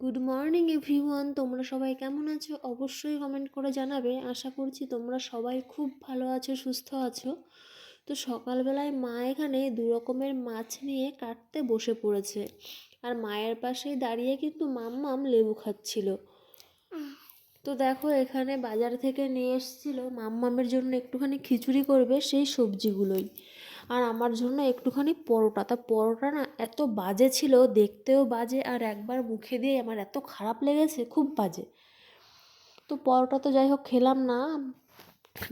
Good morning everyone তোমরা সবাই কেমন আছো? অবশ্যই কমেন্ট করে জানাবে। আশা করছি তোমরা সবাই খুব ভালো আছো, সুস্থ আছো। তো সকালবেলায় মা এখানে দু রকমের মাছ নিয়ে কাটতে বসে পড়েছে। আর মায়ের পাশেই দাঁড়িয়ে কিন্তু মাম্মাম লেবু খাচ্ছিল। তো দেখো, এখানে বাজার থেকে নিয়ে এসেছিল। মাম্মামের জন্য একটুখানি খিচুড়ি করবে সেই সবজিগুলোই। আর আমার জন্য একটুখানি পরোটা। তা পরোটা না এত বাজে ছিল, দেখতেও বাজে আর একবার মুখে দিয়ে আমার এত খারাপ লেগেছে, খুব বাজে। তো পরোটা তো যাই হোক খেলাম না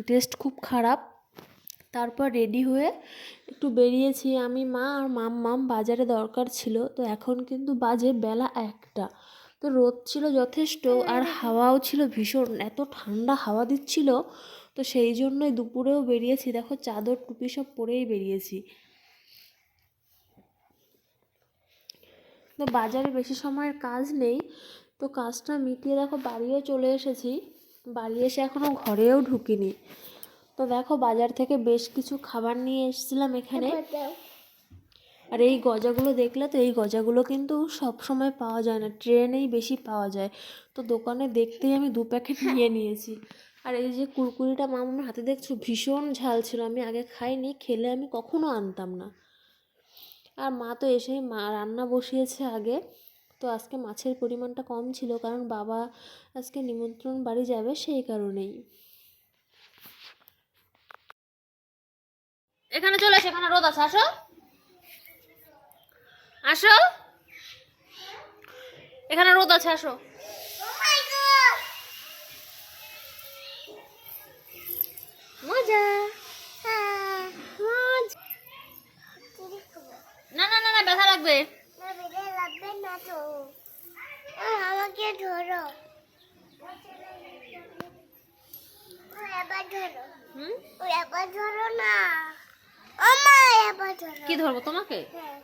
টেস্ট খুব খারাপ। তারপর রেডি হয়ে একটু বেরিয়েছি আমি, মা আর মাম মাম বাজারে দরকার ছিল, তো এখন কিন্তু বাজে বেলা একটা। তো রোদ ছিল যথেষ্ট আর হাওয়াও ছিল ভীষণ, এত ঠান্ডা হাওয়া দিচ্ছিল তো সেই জন্যই দুপুরেও বেরিয়েছি। দেখো চাদর, টুপি সব পরেই বেরিয়েছি। তো বাজারে বেশি সময়ের কাজ নেই। তো কাজটা মিটিয়ে দেখো বাড়িও চলে এসেছি। বাড়ি এসে এখনও ঘরেও ঢুকিনি। তো দেখো বাজার থেকে বেশ কিছু খাবার নিয়ে এসেছিলাম এখানে। আর এই গজাগুলো দেখলে তো, এই গজাগুলো কিন্তু সব সময় পাওয়া যায় না। ট্রেনেই বেশি পাওয়া যায়। তো দোকানে দেখতেই আমি দু প্যাকেট নিয়ে নিয়েছি। আর এই যে কুরকুরিটা মা মামার হাতে দেখছ, ভীষণ ঝাল ছিল। আমি আগে খাইনি, খেলে আমি কখনো আনতাম না। আর মা তো এসেই মা রান্না বসিয়েছে আগে। তো আজকে মাছের পরিমাণটা কম ছিল, কারণ বাবা আজকে নিমন্ত্রণ বাড়ি যাবে সেই কারণেই। এখানে চলে এসো, এখানে রোদ আছে, আসো। আসো। এখানে রোদ আছে, আসো। না না না না ব্যথা লাগবে। লাগবে না তো আমাকে ধরো। ধরো না। কি ধরবো তোমাকে? হ্যাঁ।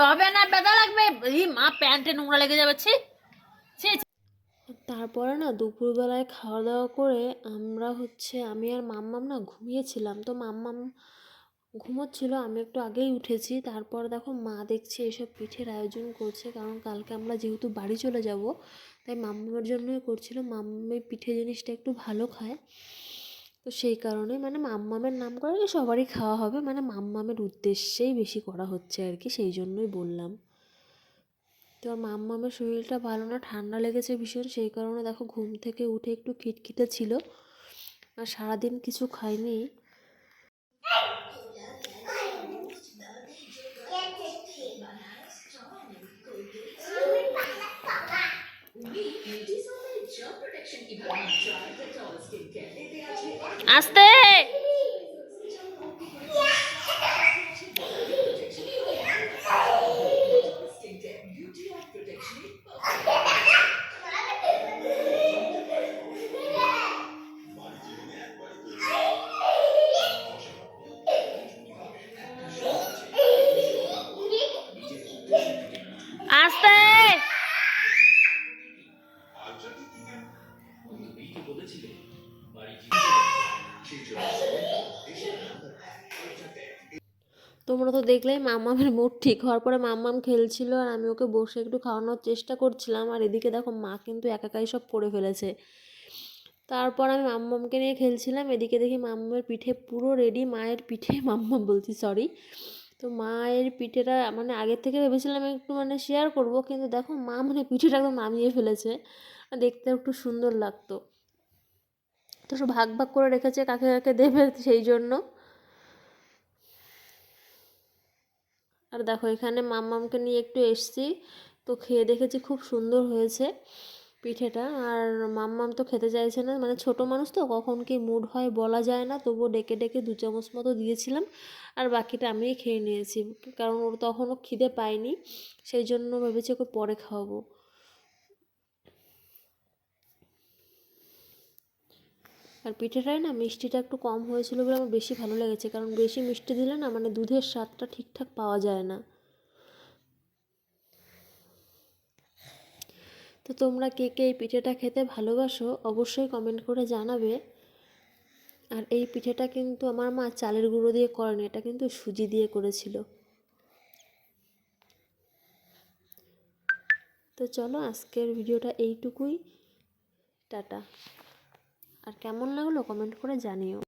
হবে না ব্যথা লাগবে। মা প্যান্টে নোংরা লেগে যাবে ছি। তারপরে না দুপুরবেলায় খাওয়া দাওয়া করে আমরা হচ্ছে, আমি আর মাম্মাম না ঘুমিয়েছিলাম। তো মাম্মাম ঘুমোচ্ছিল, আমি একটু আগেই উঠেছি। তারপর দেখো মা দেখছি এসব পিঠের আয়োজন করছে, কারণ কালকে আমরা যেহেতু বাড়ি চলে যাব, তাই মাম্মামের জন্যই করছিল। মাম্মামে পিঠে জিনিসটা একটু ভালো খায়। তো সেই কারণে মানে মাম্মামের নাম করে সবারই খাওয়া হবে মানে মাম্মামের উদ্দেশ্যেই বেশি করা হচ্ছে আর কি, সেই জন্যই বললাম। তো মাম্মামের শরীরটা ভালো না, ঠান্ডা লেগেছে ভীষণ, সেই কারণে দেখো ঘুম থেকে উঠে একটু খিটখিটে ছিল। আর সারাদিন কিছু খাইনি। আস্তে! তোমরা তো দেখলেই মাম্মামের মুড ঠিক হওয়ার পরে মাম্মাম খেলছিল আর আমি ওকে বসে একটু খাওয়ানোর চেষ্টা করছিলাম। আর এদিকে দেখো মা কিন্তু একাকাই সব করে ফেলেছে। তারপর আমি মাম্মামকে নিয়ে খেলছিলাম। এদিকে দেখি মাম্মামের পিঠে পুরো রেডি মায়ের পিঠে মাম্মাম বলছি সরি তো মায়ের পিঠেটা মানে আগের থেকে ভেবেছিলাম একটু মানে শেয়ার করব, কিন্তু দেখো মা মানে পিঠেটা একদম নামিয়ে ফেলেছে। দেখতে একটু সুন্দর লাগতো। তো সব ভাগ ভাগ করে রেখেছে কাকে কাকে দেবে সেই জন্য। আর দেখো, এখানে মাম্মামকে নিয়ে একটু এসছি। তো খেয়ে দেখেছি খুব সুন্দর হয়েছে পিঠেটা। আর মাম্মাম তো খেতে চাইছে না। মানে ছোট মানুষ তো, কখন কি মুড হয় বলা যায় না। তবুও ডেকে ডেকে দু চামচ মতো দিয়েছিলাম। আর বাকিটা আমি খেয়ে নিয়েছি। কারণ ওর তখনও খিদে পায়নি। সেই জন্য ভেবেছি ওকে পরে খাওয়াবো। আর পিঠেটায় না মিষ্টিটা একটু কম হয়েছিল বলে আমার বেশি ভালো লেগেছে। কারণ বেশি মিষ্টি দিলে না মানে দুধের স্বাদটা ঠিকঠাক পাওয়া যায় না। তো তোমরা কে কে এই পিঠেটা খেতে ভালোবাসো অবশ্যই কমেন্ট করে জানাবে। আর এই পিঠেটা কিন্তু আমার মা চালের গুঁড়ো দিয়ে করেনি, এটা কিন্তু সুজি দিয়ে করেছিল। তো চলো আজকের ভিডিওটা এইটুকুই। টাটা। আর কেমন লাগল কমেন্ট করে জানিও।